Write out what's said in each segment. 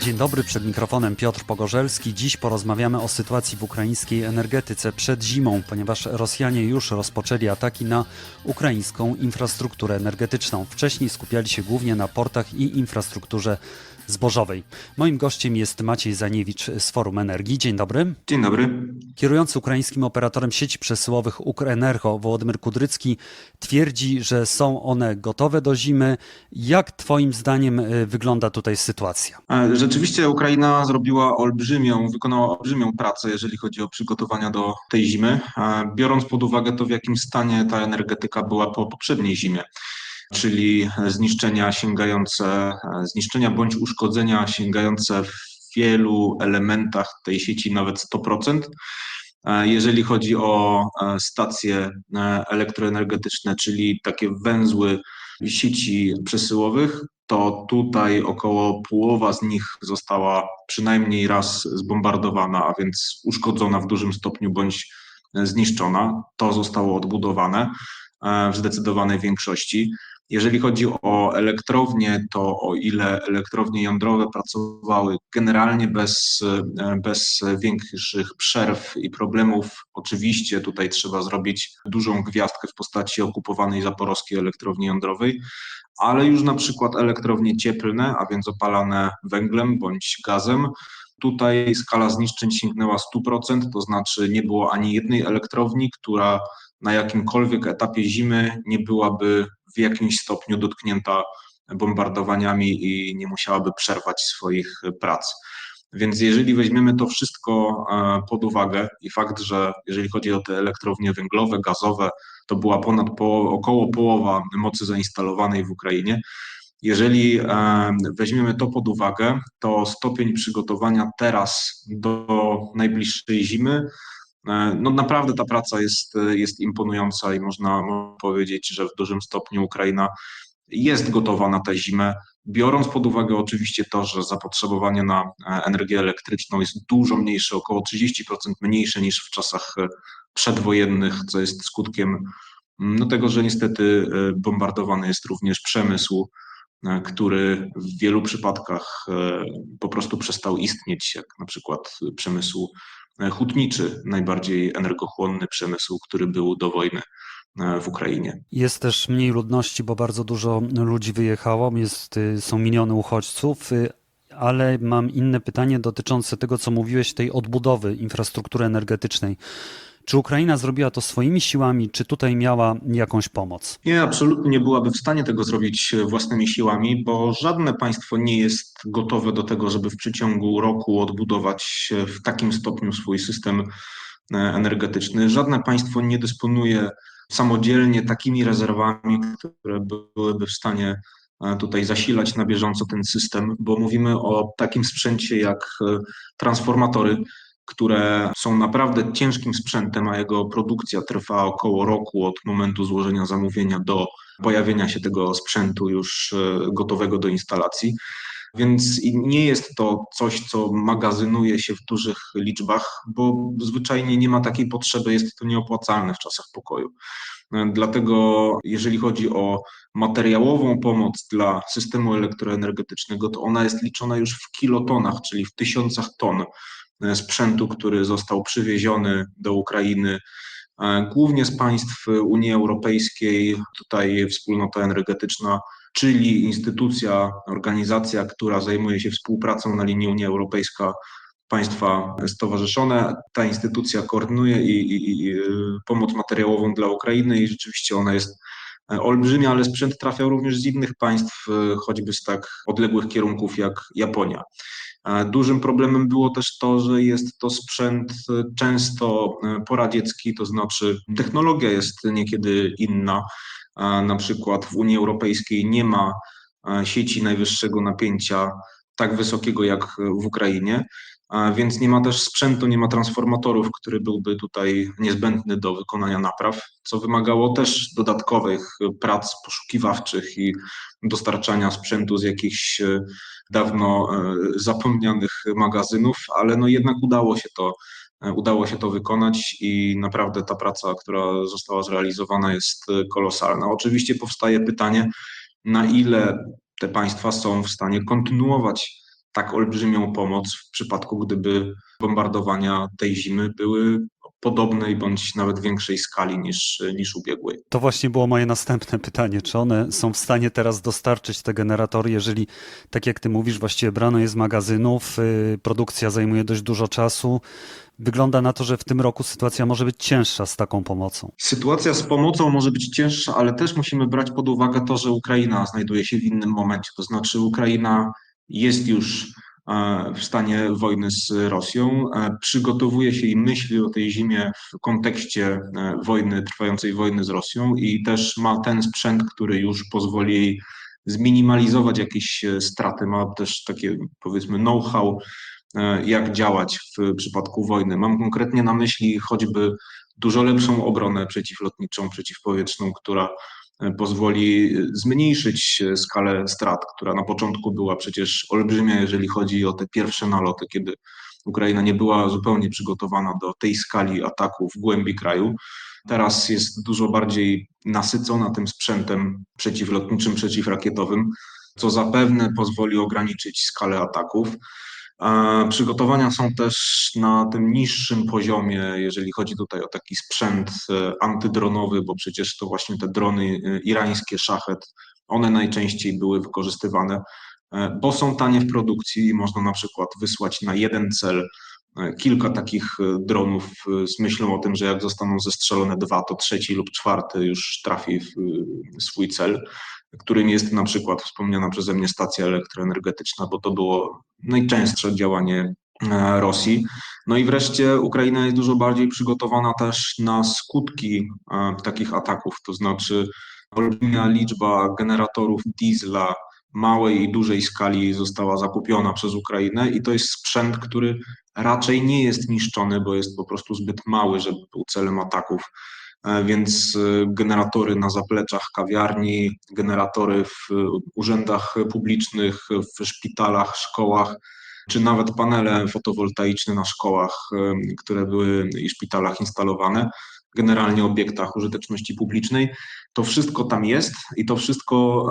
Dzień dobry, przed mikrofonem Piotr Pogorzelski. Dziś porozmawiamy o sytuacji w ukraińskiej energetyce przed zimą, ponieważ Rosjanie już rozpoczęli ataki na ukraińską infrastrukturę energetyczną. Wcześniej skupiali się głównie na portach i infrastrukturze zbożowej. Moim gościem jest Maciej Zaniewicz z Forum Energii. Dzień dobry. Dzień dobry. Kierujący ukraińskim operatorem sieci przesyłowych Ukrenergo Wołodymyr Kudrycki twierdzi, że są one gotowe do zimy. Jak Twoim zdaniem y, wygląda tutaj sytuacja? E, Rzeczywiście Ukraina zrobiła olbrzymią, wykonała olbrzymią pracę, jeżeli chodzi o przygotowania do tej zimy, e, biorąc pod uwagę to, w jakim stanie ta energetyka była po poprzedniej zimie, czyli zniszczenia sięgające, e, zniszczenia bądź uszkodzenia sięgające w wielu elementach tej sieci nawet 100%. E, Jeżeli chodzi o e, stacje e, elektroenergetyczne, czyli takie węzły sieci przesyłowych, to tutaj około połowa z nich została przynajmniej raz zbombardowana, a więc uszkodzona w dużym stopniu bądź zniszczona. To zostało odbudowane e, w zdecydowanej większości. Jeżeli chodzi o elektrownie, to o ile elektrownie jądrowe pracowały generalnie bez, bez większych przerw i problemów, oczywiście tutaj trzeba zrobić dużą gwiazdkę w postaci okupowanej zaporowskiej elektrowni jądrowej, ale już na przykład elektrownie cieplne, a więc opalane węglem bądź gazem, tutaj skala zniszczeń sięgnęła 100%, to znaczy nie było ani jednej elektrowni, która na jakimkolwiek etapie zimy nie byłaby w jakimś stopniu dotknięta bombardowaniami i nie musiałaby przerwać swoich prac. Więc jeżeli weźmiemy to wszystko e, pod uwagę i fakt, że jeżeli chodzi o te elektrownie węglowe, gazowe, to była ponad około połowa mocy zainstalowanej w Ukrainie. Jeżeli e, weźmiemy to pod uwagę, to stopień przygotowania teraz do najbliższej zimy, no naprawdę ta praca jest, jest imponująca i można, powiedzieć, że w dużym stopniu Ukraina jest gotowa na tę zimę, biorąc pod uwagę oczywiście to, że zapotrzebowanie na e, energię elektryczną jest dużo mniejsze, około 30% mniejsze niż w czasach e, przedwojennych, co jest skutkiem mm, no, tego, że niestety e, bombardowany jest również przemysł, e, który w wielu przypadkach e, po prostu przestał istnieć, jak na przykład przemysł e, hutniczy, najbardziej energochłonny przemysł, który był do wojny e, w Ukrainie. Jest też mniej ludności, bo bardzo dużo ludzi wyjechało, jest, y, są miliony uchodźców, y, ale mam inne pytanie dotyczące tego, co mówiłeś, tej odbudowy infrastruktury energetycznej. Czy Ukraina zrobiła to swoimi siłami, czy tutaj miała jakąś pomoc? Nie, absolutnie nie byłaby w stanie tego zrobić e, własnymi siłami, bo żadne państwo nie jest gotowe do tego, żeby w przeciągu roku odbudować e, w takim stopniu swój system e, energetyczny. Żadne państwo nie dysponuje samodzielnie takimi rezerwami, które byłyby w stanie tutaj zasilać na bieżąco ten system, bo mówimy o takim sprzęcie jak transformatory, które są naprawdę ciężkim sprzętem, a jego produkcja trwa około roku od momentu złożenia zamówienia do pojawienia się tego sprzętu już e, gotowego do instalacji. Więc nie jest to coś, co magazynuje się w dużych liczbach, bo zwyczajnie nie ma takiej potrzeby, jest to nieopłacalne w czasach pokoju. E, Dlatego, jeżeli chodzi o materiałową pomoc dla systemu elektroenergetycznego, to ona jest liczona już w kilotonach, czyli w tysiącach ton sprzętu, który został przywieziony do Ukrainy, e, głównie z państw Unii Europejskiej. Tutaj wspólnota energetyczna, czyli instytucja, organizacja, która zajmuje się współpracą na linii Unia Europejska, państwa stowarzyszone. Ta instytucja koordynuje i, i, i pomoc materiałową dla Ukrainy i rzeczywiście ona jest e, olbrzymia, ale sprzęt trafia również z innych państw, e, choćby z tak odległych kierunków jak Japonia. E, Dużym problemem było też to, że jest to sprzęt często poradziecki, to znaczy technologia jest niekiedy inna. Na przykład w Unii Europejskiej nie ma sieci najwyższego napięcia tak wysokiego jak w Ukrainie, więc nie ma też sprzętu, nie ma transformatorów, który byłby tutaj niezbędny do wykonania napraw, co wymagało też dodatkowych prac poszukiwawczych i dostarczania sprzętu z jakichś e, dawno e, zapomnianych magazynów, ale no jednak udało się to, e, udało się to wykonać i naprawdę ta praca, która została zrealizowana jest kolosalna. Oczywiście powstaje pytanie, na ile te państwa są w stanie kontynuować tak olbrzymią pomoc w przypadku, gdyby bombardowania tej zimy były podobnej bądź nawet większej skali niż, niż ubiegłej. To właśnie było moje następne pytanie. Czy one są w stanie teraz dostarczyć te generatory, jeżeli, tak jak ty mówisz, właściwie brano je z magazynów, yy, produkcja zajmuje dość dużo czasu. Wygląda na to, że w tym roku sytuacja może być cięższa z taką pomocą. Sytuacja z pomocą może być cięższa, ale też musimy brać pod uwagę to, że Ukraina znajduje się w innym momencie. To znaczy, Ukraina jest już e, w stanie wojny z Rosją, e, przygotowuje się i myśli o tej zimie w kontekście e, wojny, trwającej wojny z Rosją i też ma ten sprzęt, który już pozwoli jej zminimalizować jakieś straty, ma też takie powiedzmy know-how, jak działać w przypadku wojny. Mam konkretnie na myśli choćby dużo lepszą obronę przeciwlotniczą, przeciwpowietrzną, która pozwoli zmniejszyć skalę strat, która na początku była przecież olbrzymia, jeżeli chodzi o te pierwsze naloty, kiedy Ukraina nie była zupełnie przygotowana do tej skali ataku w głębi kraju. Teraz jest dużo bardziej nasycona tym sprzętem przeciwlotniczym, przeciwrakietowym, co zapewne pozwoli ograniczyć skalę ataków. Przygotowania są też na tym niższym poziomie, jeżeli chodzi tutaj o taki sprzęt e, antydronowy, bo przecież to właśnie te drony e, irańskie, szachet, one najczęściej były wykorzystywane, e, bo są tanie w produkcji i można na przykład wysłać na jeden cel kilka takich dronów z myślą o tym, że jak zostaną zestrzelone dwa, to trzeci lub czwarty już trafi w swój cel którym jest na przykład wspomniana przeze mnie stacja elektroenergetyczna, bo to było najczęstsze działanie e, Rosji. No i wreszcie Ukraina jest dużo bardziej przygotowana też na skutki e, takich ataków, to znaczy olbrzymia liczba generatorów diesla małej i dużej skali została zakupiona przez Ukrainę i to jest sprzęt, który raczej nie jest niszczony, bo jest po prostu zbyt mały, żeby był celem ataków więc e, generatory na zapleczach kawiarni, generatory w urzędach publicznych, w szpitalach, szkołach, czy nawet panele fotowoltaiczne na szkołach, e, które były i szpitalach instalowane, generalnie obiektach użyteczności publicznej. To wszystko tam jest i to wszystko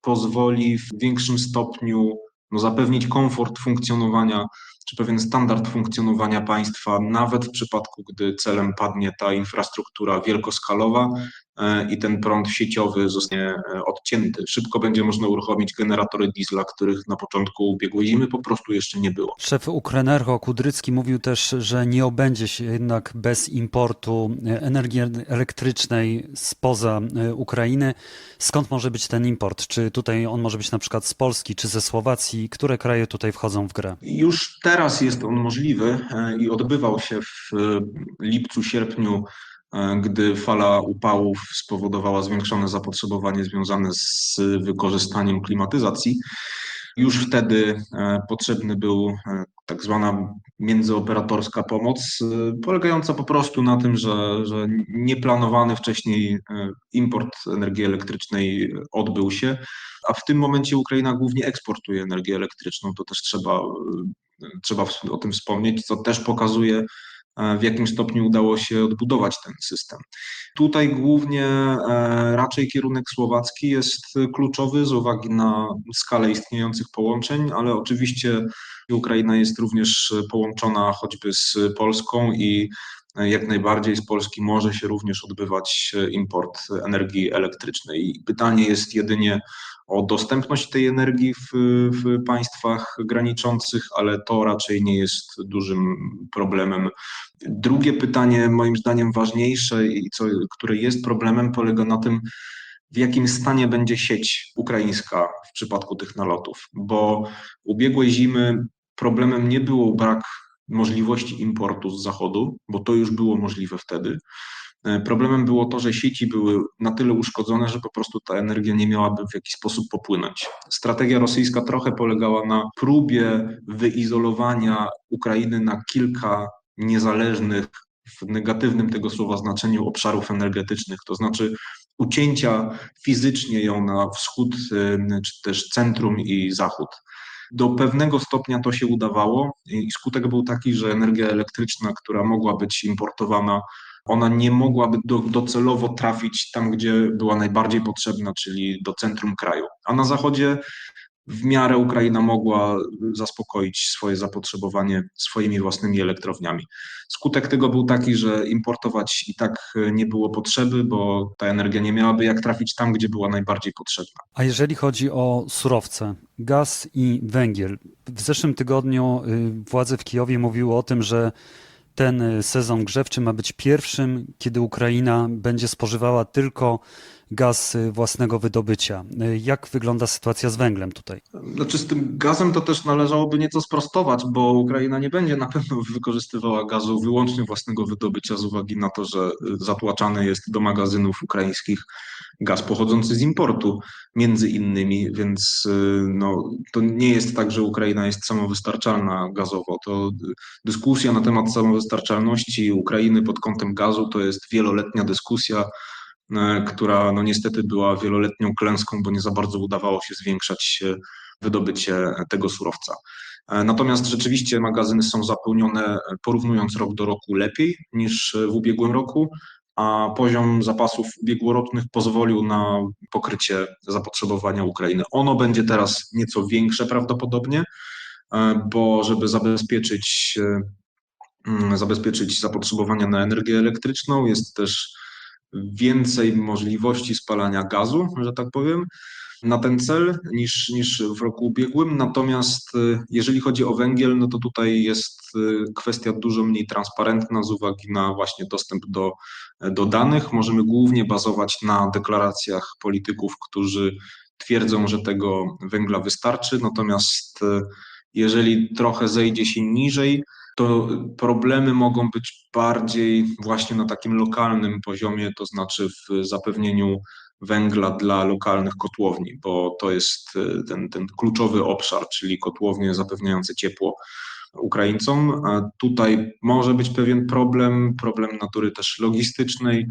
pozwoli w większym stopniu no, zapewnić komfort funkcjonowania czy pewien standard funkcjonowania państwa, nawet w przypadku, gdy celem padnie ta infrastruktura wielkoskalowa e, i ten prąd sieciowy zostanie e, odcięty. Szybko będzie można uruchomić generatory diesla, których na początku ubiegłej zimy po prostu jeszcze nie było. Szef Ukrenergo Kudrycki mówił też, że nie obędzie się jednak bez importu e, energii elektrycznej spoza Ukrainy. Skąd może być ten import? Czy tutaj on może być na przykład z Polski, czy ze Słowacji? Które kraje tutaj wchodzą w grę? Już teraz jest on możliwy e, i odbywał się w e, lipcu, sierpniu, e, gdy fala upałów spowodowała zwiększone zapotrzebowanie związane z wykorzystaniem klimatyzacji. Już wtedy potrzebny był tak zwana międzyoperatorska pomoc, polegająca po prostu na tym, że, że nieplanowany wcześniej import energii elektrycznej odbył się, a w tym momencie Ukraina głównie eksportuje energię elektryczną. To też trzeba trzeba o tym wspomnieć, co też pokazuje, e, w jakim stopniu udało się odbudować ten system. Tutaj głównie e, raczej kierunek słowacki jest kluczowy z uwagi na skalę istniejących połączeń, ale oczywiście Ukraina jest również połączona choćby z Polską i jak najbardziej z Polski może się również odbywać import energii elektrycznej. Pytanie jest jedynie o dostępność tej energii w, w państwach graniczących, ale to raczej nie jest dużym problemem. Drugie pytanie, moim zdaniem ważniejsze i co, które jest problemem, polega na tym, w jakim stanie będzie sieć ukraińska w przypadku tych nalotów, bo ubiegłej zimy problemem nie było brak możliwości importu z zachodu, bo to już było możliwe wtedy. E, problemem było to, że sieci były na tyle uszkodzone, że po prostu ta energia nie miałaby w jakiś sposób popłynąć. Strategia rosyjska trochę polegała na próbie wyizolowania Ukrainy na kilka niezależnych, w negatywnym tego słowa znaczeniu, obszarów energetycznych, to znaczy ucięcia fizycznie ją na wschód, e, czy też centrum i zachód. Do pewnego stopnia to się udawało i skutek był taki, że energia elektryczna, która mogła być importowana ona nie mogłaby do, docelowo trafić tam, gdzie była najbardziej potrzebna, czyli do centrum kraju. A na zachodzie w miarę Ukraina mogła zaspokoić swoje zapotrzebowanie swoimi własnymi elektrowniami. Skutek tego był taki, że importować i tak nie było potrzeby, bo ta energia nie miałaby jak trafić tam, gdzie była najbardziej potrzebna. A jeżeli chodzi o surowce, gaz i węgiel, w zeszłym tygodniu y, władze w Kijowie mówiły o tym, że ten y, sezon grzewczy ma być pierwszym, kiedy Ukraina będzie spożywała tylko gaz y, własnego wydobycia. Y, Jak wygląda sytuacja z węglem tutaj? Znaczy z tym gazem to też należałoby nieco sprostować, bo Ukraina nie będzie na pewno wykorzystywała gazu wyłącznie własnego wydobycia z uwagi na to, że zatłaczany jest do magazynów ukraińskich gaz pochodzący z importu między innymi, więc y, no, to nie jest tak, że Ukraina jest samowystarczalna gazowo. To y, dyskusja na temat samowystarczalności Ukrainy pod kątem gazu to jest wieloletnia dyskusja, y, która no niestety była wieloletnią klęską, bo nie za bardzo udawało się zwiększać y, wydobycie tego surowca. E, Natomiast rzeczywiście magazyny są zapełnione, porównując rok do roku, lepiej niż w ubiegłym roku, a poziom zapasów ubiegłorocznych pozwolił na pokrycie zapotrzebowania Ukrainy. Ono będzie teraz nieco większe prawdopodobnie, e, bo żeby zabezpieczyć, e, zabezpieczyć zapotrzebowanie na energię elektryczną, jest też więcej możliwości spalania gazu, że tak powiem na ten cel niż, niż w roku ubiegłym. Natomiast y, jeżeli chodzi o węgiel, no to tutaj jest y, kwestia dużo mniej transparentna z uwagi na właśnie dostęp do, do danych. Możemy głównie bazować na deklaracjach polityków, którzy twierdzą, że tego węgla wystarczy. Natomiast y, jeżeli trochę zejdzie się niżej, to problemy mogą być bardziej właśnie na takim lokalnym poziomie, to znaczy w zapewnieniu węgla dla lokalnych kotłowni, bo to jest y, ten, ten kluczowy obszar, czyli kotłownie zapewniające ciepło Ukraińcom. Tutaj może być pewien problem, problem natury też logistycznej,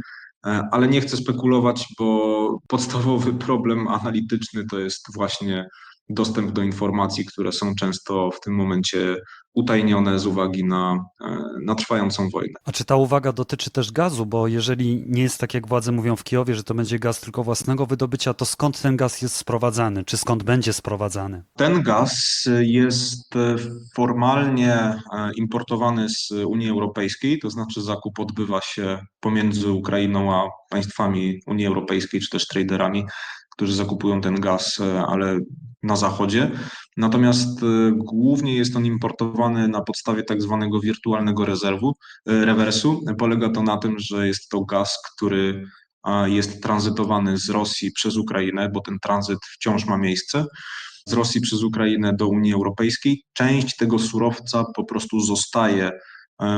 e, ale nie chcę spekulować, bo podstawowy problem analityczny to jest właśnie dostęp do informacji, które są często w tym momencie utajnione z uwagi na, e, na trwającą wojnę. A czy ta uwaga dotyczy też gazu? Bo jeżeli nie jest tak, jak władze mówią w Kijowie, że to będzie gaz tylko własnego wydobycia, to skąd ten gaz jest sprowadzany? Czy skąd będzie sprowadzany? Ten gaz jest e, formalnie e, importowany z Unii Europejskiej, to znaczy zakup odbywa się pomiędzy Ukrainą a państwami Unii Europejskiej, czy też traderami, którzy zakupują ten gaz, e, ale na zachodzie. Natomiast e, głównie jest on importowany na podstawie tak zwanego wirtualnego rezerwu, e, rewersu. Polega to na tym, że jest to gaz, który jest tranzytowany z Rosji przez Ukrainę, bo ten tranzyt wciąż ma miejsce z Rosji przez Ukrainę do Unii Europejskiej. Część tego surowca po prostu zostaje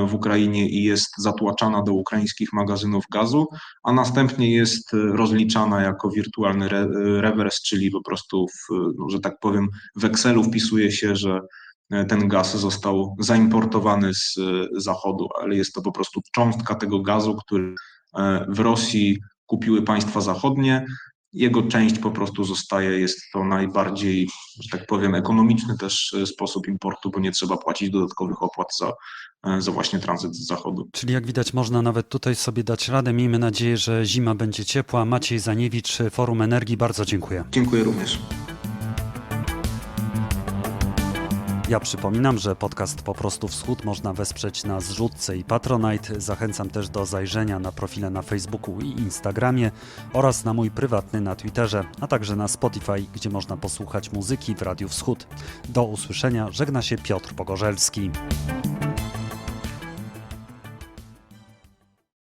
w Ukrainie i jest zatłaczana do ukraińskich magazynów gazu, a następnie jest e, rozliczana jako wirtualny re, e, rewers, czyli po prostu, w, no, że tak powiem, w Excelu wpisuje się, że e, ten gaz został zaimportowany z e, zachodu, ale jest to po prostu cząstka tego gazu, który e, w Rosji kupiły państwa zachodnie, jego część po prostu zostaje. Jest to najbardziej, że tak powiem, ekonomiczny też e, sposób importu, bo nie trzeba płacić dodatkowych opłat za, e, za właśnie tranzyt z zachodu. Czyli jak widać, można nawet tutaj sobie dać radę. Miejmy nadzieję, że zima będzie ciepła. Maciej Zaniewicz, Forum Energii, bardzo dziękuję. Dziękuję również. Ja przypominam, że podcast Po prostu Wschód można wesprzeć na zrzutce i Patronite. Zachęcam też do zajrzenia na profile na Facebooku i Instagramie oraz na mój prywatny na Twitterze, a także na Spotify, gdzie można posłuchać muzyki w Radiu Wschód. Do usłyszenia, żegna się Piotr Pogorzelski.